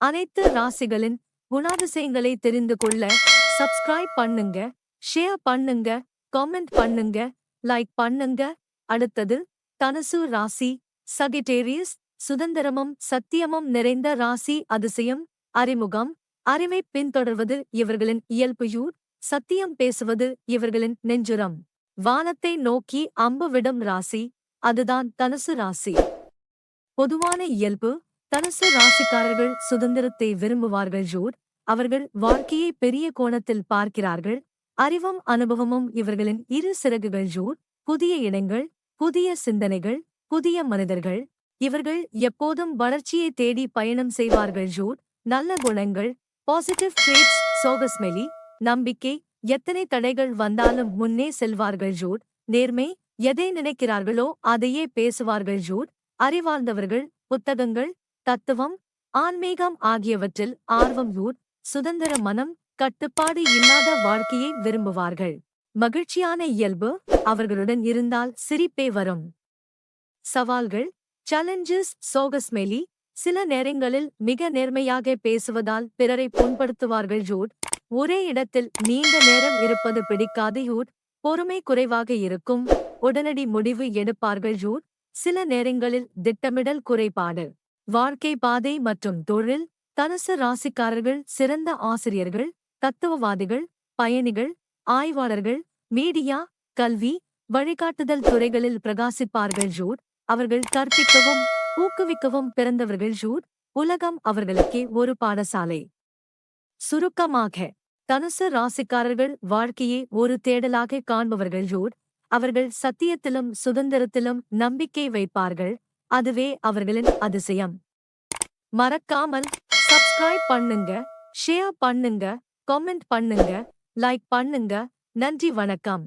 அனைத்து ராசிகளின் குணாதிசயங்களை தெரிந்து கொள்ள சப்ஸ்கிரைப் பண்ணுங்க ஷேர் பண்ணுங்க காமெண்ட் பண்ணுங்க லைக் பண்ணுங்க. அடுத்தது தனுசு ராசி சகிட்டேரியஸ் சுதந்திரமும் சத்தியமும் நிறைந்த ராசி அதிசயம் அறிமுகம் அறிவை பின்தொடர்வது இவர்களின் இயல்புயூர் சத்தியம் பேசுவது இவர்களின் நெஞ்சுரம். வானத்தை நோக்கி அம்பு விடும் ராசி அதுதான் தனுசு ராசி. பொதுவான இயல்பு தனுசு ராசிக்காரர்கள் சுதந்திரத்தை விரும்புவார்கள் ஜூர். அவர்கள் வாழ்க்கையை பெரிய கோணத்தில் பார்க்கிறார்கள். அறிவும் அனுபவமும் இவர்களின் இரு சிறகுகள் ஜூர். புதிய இடங்கள் புதிய சிந்தனைகள் புதிய மனிதர்கள். இவர்கள் எப்போதும் வளர்ச்சியை தேடி பயணம் செய்வார்கள் ஜூர். நல்ல குணங்கள் பாசிட்டிவ் ட்ரேட்ஸ் சோகஸ்மெலி நம்பிக்கை எத்தனை தடைகள் வந்தாலும் முன்னே செல்வார்கள் ஜூட் நேர்மை எதை நினைக்கிறார்களோ அதையே பேசுவார்கள் ஜூட் அறிவார்ந்தவர்கள் புத்தகங்கள் தத்துவம் ஆன்மீகம் ஆகியவற்றில் ஆர்வம் ஊர் சுதந்திர மனம் கட்டுப்பாடு இல்லாத வாழ்க்கையை விரும்புவார்கள். மகிழ்ச்சியான இயல்பு அவர்களுடன் இருந்தால் சிரிப்பே வரும். சவால்கள் சேலஞ்சஸ் சோகஸ்மெலி சில நேரங்களில் மிக நேர்மையாக பேசுவதால் பிறரை புண்படுத்துவார்கள் ஜூட். ஒரே இடத்தில் நீண்ட நேரம் இருப்பது பிடிக்காது யூட் பொறுமை குறைவாக இருக்கும் உடனடி முடிவு எடுப்பார்கள் ஜூட். சில நேரங்களில் திட்டமிடல் குறைபாடு. வாழ்க்கை பாதை மற்றும் தொழில் தனுசு ராசிக்காரர்கள் சிறந்த ஆசிரியர்கள் தத்துவவாதிகள் பயணிகள் ஆய்வாளர்கள் மீடியா கல்வி வழிகாட்டுதல் துறைகளில் பிரகாசிப்பார்கள் ஜூட். அவர்கள் கற்பிக்கவும் ஊக்குவிக்கவும் பிறந்தவர்கள் ஜூட். உலகம் அவர்களுக்கே ஒரு பாடசாலை. சுருக்கமாக தனுசு ராசிக்காரர்கள் வாழ்க்கையை ஒரு தேடலாக காண்பவர்கள் ஜூட். அவர்கள் சத்தியத்திலும் சுதந்திரத்திலும் நம்பிக்கை வைப்பார்கள். அதுவே அவர்களின் அதிசயம். மறக்காமல் சப்ஸ்கிரைப் பண்ணுங்க ஷேர் பண்ணுங்க கமெண்ட் பண்ணுங்க லைக் பண்ணுங்க. நன்றி வணக்கம்.